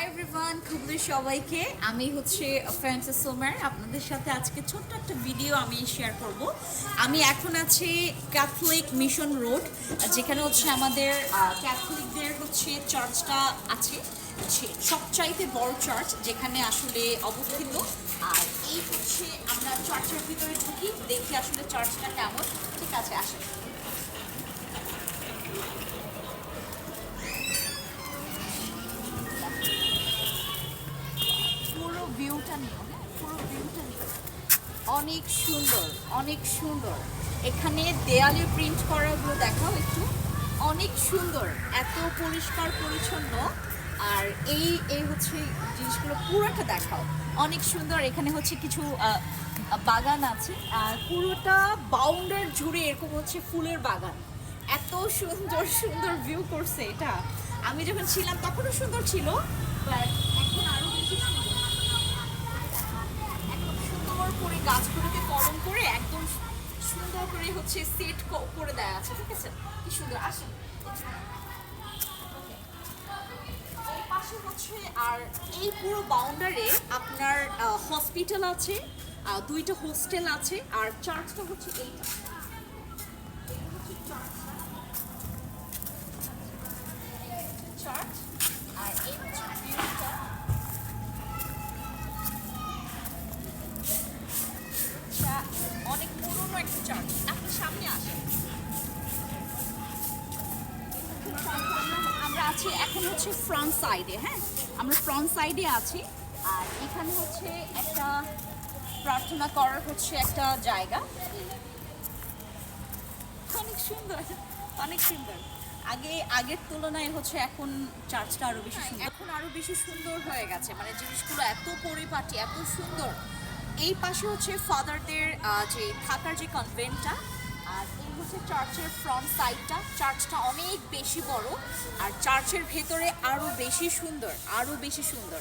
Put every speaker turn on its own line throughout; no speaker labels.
Hi everyone খুবই সবাইকে। আমি হচ্ছে ফ্রান্সিস সোমার আপনাদের সাথে আজকে ছোট্ট একটা ভিডিও আমি শেয়ার করব। আমি এখন আছি ক্যাথলিক মিশন রোড যেখানে হচ্ছে আমাদের ক্যাথলিকদের হচ্ছে চার্চটা আছে। সবচাইতে বড় চার্চ যেখানে আসলে অবস্থিত। আর এই হচ্ছে আমরা চার্চের ভিতরে ঢুকি, দেখি আসলে চার্চটা কেমন। ঠিক আছে, আসেন। ভিউটা হ্যাঁ পুরো ভিউটা অনেক সুন্দর অনেক সুন্দর। এখানে দেয়ালে প্রিন্ট করাগুলো দেখাও একটু। অনেক সুন্দর, এত পরিষ্কার পরিচ্ছন্ন। আর এই এই হচ্ছে জিনিসগুলো পুরোটা দেখাও। অনেক সুন্দর, এখানে হচ্ছে কিছু বাগান আছে। আর পুরোটা বাউন্ডার জুড়ে এরকম হচ্ছে ফুলের বাগান। এত সুন্দর সুন্দর ভিউ করছে এটা। আমি যখন ছিলাম তখনও সুন্দর ছিল বাট এখন আরও বেশি সুন্দর একদম সুন্দর করে গাছগুলোকে কলম করে একদম সুন্দর করে হচ্ছে সেট করে দেয়া আছে, ঠিক আছে? কি সুন্দর হচ্ছে আর এই পুরো বাউন্ডারে আপনার হসপিটাল আছে দুইটা হোস্টেল আছে, আর চার্চটা হচ্ছে এইটা। আছি এখন হচ্ছে ফ্রন্ট সাইডে হ্যাঁ? আমরা ফ্রন্ট সাইডে আছি আর এখানে হচ্ছে একটা প্রার্থনা করার হচ্ছে একটা জায়গা। অনেক সুন্দর অনেক সুন্দর। আগে আগের তুলনায় হচ্ছে এখন চার্চটা আরও বেশি সুন্দর। এখন আরও বেশি সুন্দর হয়ে গেছে মানে জিনিসগুলো এত পরিপাটি এত সুন্দর। এই পাশে হচ্ছে ফাদারদের যে থাকার যে কনভেন্টটা আর এই হচ্ছে চার্চের ফ্রন্ট সাইডটা চার্চটা অনেক বেশি বড় আর চার্চের ভেতরে আরও বেশি সুন্দর, আরও বেশি সুন্দর।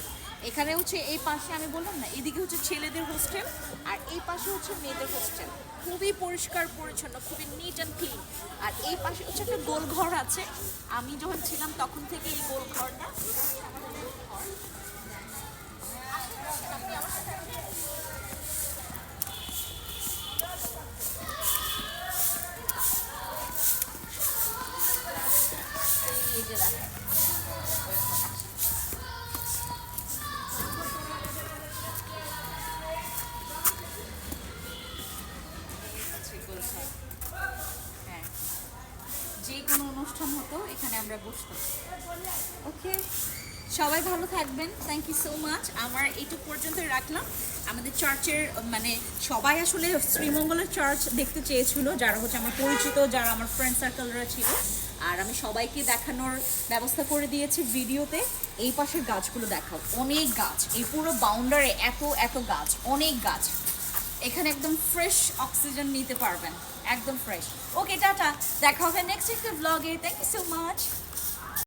এখানে হচ্ছে এই পাশে আমি বললাম না, এদিকে হচ্ছে ছেলেদের হোস্টেল আর এই পাশে হচ্ছে মেয়েদের হোস্টেল খুবই পরিষ্কার, পরিচ্ছন্ন, খুবই নিট অ্যান্ড ক্লিন আর এই পাশে হচ্ছে একটা গোল ঘর আছে। আমি যখন ছিলাম তখন থেকে এই গোল যে কোনো অনুষ্ঠান হতো এখানে আমরা বসতাম। ওকে সবাই ভালো থাকবেন। থ্যাংক ইউ সো মাচ আমার এইটুকু পর্যন্ত রাখলাম। আমাদের চার্চের মানে সবাই আসলে শ্রীমঙ্গলের চার্চ দেখতে চেয়েছিল, যারা হচ্ছে আমার পরিচিত, যারা আমার ফ্রেন্ড সার্কেলরা ছিল। আর আমি সবাইকে দেখানোর ব্যবস্থা করে দিয়েছি ভিডিওতে। এই পাশের গাছগুলো দেখাও। অনেক গাছ। এই পুরো বাউন্ডারে এত এত গাছ। অনেক গাছ। এখানে একদম ফ্রেশ অক্সিজেন নিতে পারবেন। একদম ফ্রেশ ওকে টাটা। দেখা হবে নেক্সট একটা ব্লগে থ্যাংক ইউ সো মাচ